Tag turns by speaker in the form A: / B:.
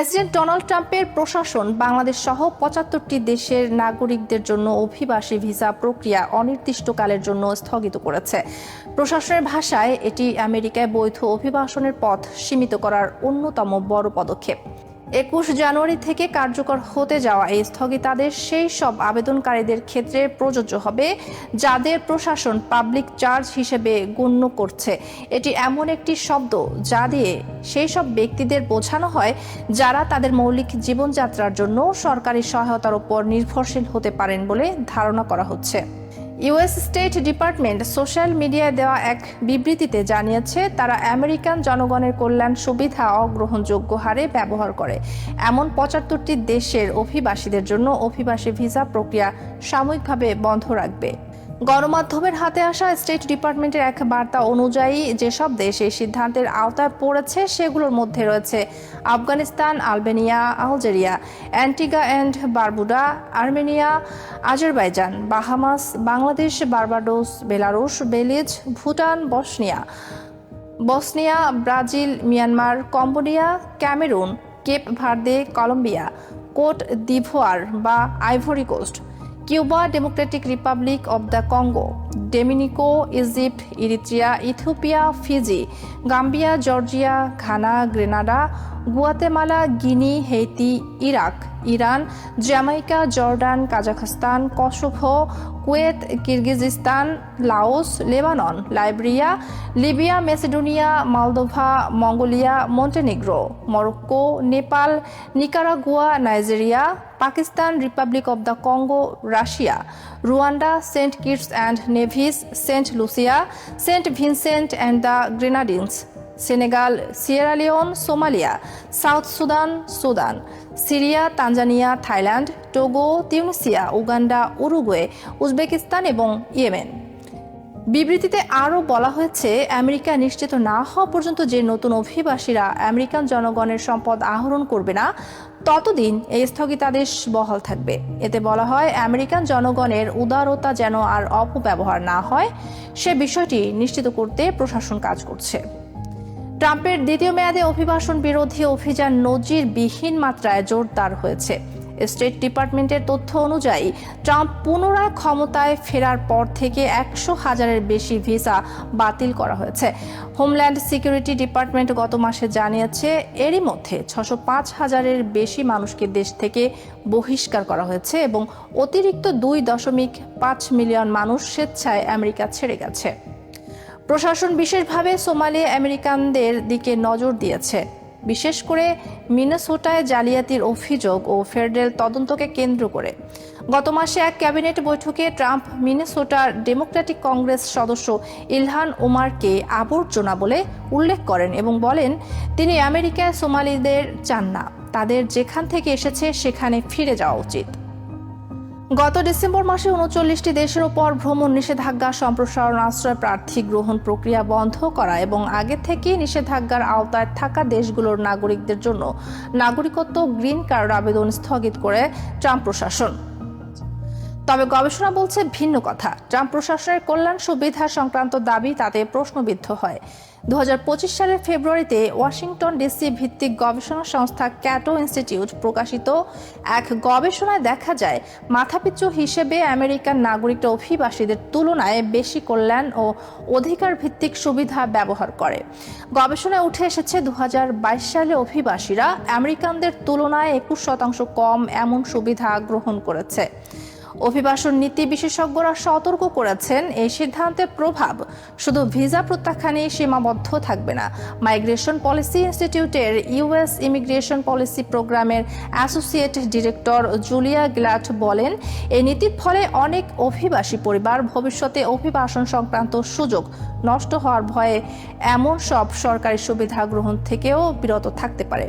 A: President Donald ট্রাম্পের প্রশাসন বাংলাদেশ সহ পঁচাত্তরটি দেশের নাগরিকদের জন্য অভিবাসী ভিসা প্রক্রিয়া অনির্দিষ্টকালের জন্য স্থগিত করেছে। প্রশাসনের ভাষায় এটি আমেরিকায় বৈধ অভিবাসনের পথ সীমিত করার অন্যতম বড় পদক্ষেপ। একুশ জানুয়ারি থেকে কার্যকর হতে যাওয়া এই স্থগিতাদেশ সেই সব আবেদনকারীদের ক্ষেত্রে প্রযোজ্য হবে, যাদের প্রশাসন পাবলিক চার্জ হিসেবে গণ্য করছে। এটি এমন একটি শব্দ যা দিয়ে সেই সব ব্যক্তিদের বোঝানো হয় যারা তাদের মৌলিক জীবনযাত্রার জন্য সরকারি সহায়তার উপর নির্ভরশীল হতে পারেন বলে ধারণা করা হচ্ছে। ইউএস স্টেট ডিপার্টমেন্ট সোশ্যাল মিডিয়ায় দেওয়া এক বিবৃতিতে জানিয়েছে, তারা আমেরিকান জনগণের কল্যাণ সুবিধা অগ্রহণযোগ্য হারে ব্যবহার করে। এমন পঁচাত্তরটি দেশের অভিবাসীদের জন্য অভিবাসী ভিসা প্রক্রিয়া সাময়িকভাবে বন্ধ রাখবে। গণমাধ্যমের হাতে আসা স্টেট ডিপার্টমেন্টের এক বার্তা অনুযায়ী, যেসব দেশ এই সিদ্ধান্তের আওতায় পড়েছে, সেগুলোর মধ্যে রয়েছে Afghanistan, Albania, Algeria, Antigua and Barbuda, Armenia, Azerbaijan, Bahamas, Bangladesh, Barbados, Belarus, Belize, Bhutan, Bosnia Bosnia, Brazil, Myanmar, Cambodia, Cameroon, Cape Verde, Colombia, Cote d'Ivoire বা Ivory Coast. Cuba Democratic Republic of the Congo Dominica, Egypt, Eritrea, Ethiopia, Fiji, Gambia, Georgia, Ghana, Grenada, Guatemala, Guinea, Haiti, Iraq, Iran, Jamaica, Jordan, Kazakhstan, Kosovo, Kuwait, Kyrgyzstan, Laos, Lebanon, Liberia, Libya, Macedonia, Moldova, Mongolia, Montenegro, Morocco, Nepal, Nicaragua, Nigeria, Pakistan, Republic of the Congo, Russia, Rwanda, Saint Kitts and Nevis Saint Lucia Saint Vincent and the Grenadines Senegal Sierra Leone Somalia South Sudan Sudan Syria Tanzania Thailand Togo Tunisia Uganda Uruguay Uzbekistan এবং Yemen বিবৃতিতে আরও বলা হয়েছে, America নিশ্চিত না হওয়া পর্যন্ত যে নতুন অভিবাসীরা আমেরিকান জনগণের সম্পদ আহরণ করবে না, ততদিন এই স্থগিতাদেশ বহাল থাকবে। এতে বলা হয়, আমেরিকান জনগণের উদারতা যেন আর অপব্যবহার না হয়, সে বিষয়টি নিশ্চিত করতে প্রশাসন কাজ করছে। ট্রাম্পের দ্বিতীয় মেয়াদে অভিবাসন বিরোধী অভিযান নজিরবিহীন মাত্রায় জোরদার হয়েছে। স্টেট ডিপার্টমেন্টের তথ্য অনুযায়ী, ট্রাম্প পুনরায় ক্ষমতায় ফেরার পর থেকে একশো হাজারের বেশি ভিসা বাতিল করা হয়েছে। হোমল্যান্ড সিকিউরিটি ডিপার্টমেন্ট গত মাসে জানিয়েছে, এরই মধ্যে ছশো পাঁচ হাজারের বেশি মানুষকে দেশ থেকে বহিষ্কার করা হয়েছে এবং অতিরিক্ত দুই দশমিক পাঁচ মিলিয়ন মানুষ স্বেচ্ছায় আমেরিকা ছেড়ে গেছে। প্রশাসন বিশেষভাবে সোমালি আমেরিকানদের দিকে নজর দিয়েছে। বিশেষ করে মিনেসোটায় জালিয়াতির অভিযোগ ও ফেডারেল তদন্তকে কেন্দ্র করে। গত মাসে এক ক্যাবিনেট বৈঠকে ট্রাম্প মিনেসোটার ডেমোক্রেটিক কংগ্রেস সদস্য ইলহান ওমারকে আবর্জনা বলে উল্লেখ করেন এবং বলেন, তিনি আমেরিকায় সোমালিদের চান না। তাদের যেখান থেকে এসেছে সেখানে ফিরে যাওয়া উচিত। গত ডিসেম্বর মাসে উনচল্লিশটি দেশের ওপর ভ্রমণ নিষেধাজ্ঞা সম্প্রসারণ আশ্রয় প্রার্থী গ্রহণ প্রক্রিয়া বন্ধ করা এবং আগে থেকেই নিষেধাজ্ঞার আওতায় থাকা দেশগুলোর নাগরিকদের জন্য নাগরিকত্ব গ্রিন কার্ড আবেদন স্থগিত করে ট্রাম্প প্রশাসন। তবে গবেষণা বলছে ভিন্ন কথা। ট্রাম্প প্রশাসনের কল্যাণ সুবিধা সংক্রান্ত দাবি তাতে প্রশ্নবিদ্ধ হয়। দু হাজার পঁচিশ সালের ফেব্রুয়ারিতে ওয়াশিংটন ডিসি ভিত্তিক গবেষণা সংস্থা ক্যাটো ইনস্টিটিউট প্রকাশিত এক গবেষণায় দেখা যায়, মাথাপিছু হিসেবে আমেরিকান নাগরিকরা অভিবাসীদের তুলনায় বেশি কল্যাণ ও অধিকার ভিত্তিক সুবিধা ব্যবহার করে। গবেষণায় উঠে এসেছে দু হাজার বাইশ সালে অভিবাসীরা আমেরিকানদের তুলনায় একুশ শতাংশ কম এমন সুবিধা গ্রহণ করেছে। অভিবাসন নীতি বিশেষজ্ঞরা সতর্ক করেছেন। এই সিদ্ধান্তের প্রভাব, শুধু ভিসা প্রত্যাখ্যানে সীমাবদ্ধ থাকবে না। মাইগ্রেশন পলিসি ইনস্টিটিউটের ইউএস ইমিগ্রেশন পলিসি প্রোগ্রামের অ্যাসোসিয়েট ডিরেক্টর জুলিয়া গ্ল্যাট বলেন, এই নীতির ফলে অনেক অভিবাসী পরিবার ভবিষ্যতে অভিবাসন সংক্রান্ত সুযোগ নষ্ট হওয়ার ভয়ে এমন সব সরকারি সুবিধা গ্রহণ থেকেও বিরত থাকতে পারে।